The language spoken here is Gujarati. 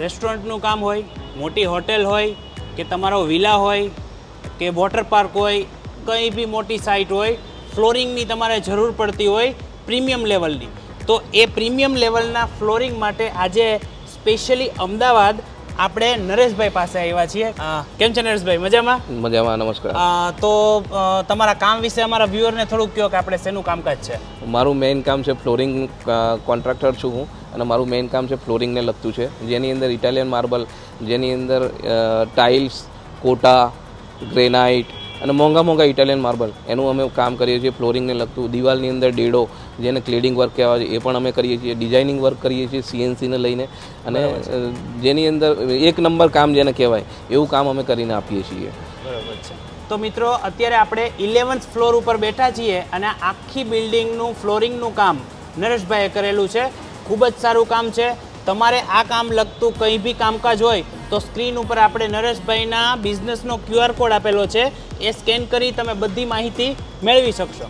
રેસ્ટોરન્ટનું કામ હોય, મોટી હોટેલ હોય, કે તમારો વિલા હોય, કે વોટર પાર્ક હોય, કંઈ બી મોટી સાઇટ હોય, ફ્લોરિંગની તમારે જરૂર પડતી હોય પ્રીમિયમ લેવલની. તો એ પ્રીમિયમ લેવલના ફ્લોરિંગ માટે આજે સ્પેશિયલી અમદાવાદ આપણે નરેશભાઈ પાસે આવ્યા છીએ. કેમ છે નરેશભાઈ? મજામાં? મજામાં નમસ્કાર. તો તમારા કામ વિશે અમારા વ્યુઅરને થોડુંક કહો કે આપણે શેનું કામકાજ છે? મારું મેઇન કામ છે ફ્લોરિંગ કોન્ટ્રાક્ટર છું હું અને મારું મેઇન કામ છે ફ્લોરિંગને લગતું છે. જેની અંદર ઇટાલિયન માર્બલ જેની અંદર ટાઇલ્સ કોટા ગ્રેનાઇટ અને મોંઘા મોંઘા ઇટાલિયન માર્બલ એનું અમે કામ કરીએ છીએ ફ્લોરિંગને લગતું દિવાલની અંદર ડેડો જેને ક્લેડિંગ વર્ક કહેવાય છે એ પણ અમે કરીએ છીએ ડિઝાઇનિંગ વર્ક કરીએ છીએ સીએનસીને લઈને. અને જેની અંદર એક નંબર કામ જેને કહેવાય એવું કામ અમે કરીને આપીએ છીએ. બરાબર છે. તો મિત્રો અત્યારે આપણે ઇલેવન્થ ફ્લોર ઉપર બેઠા છીએ અને આખી બિલ્ડિંગનું ફ્લોરિંગનું કામ નરેશભાઈએ કરેલું છે. ખૂબ જ સારું કામ છે. તમારે આ કામ લગતું કંઈ બી કામકાજ હોય તો સ્ક્રીન ઉપર આપણે નરેશભાઈના બિઝનેસનો ક્યુઆર કોડ આપેલો છે. એ સ્કેન કરી તમે બધી માહિતી મેળવી શકશો.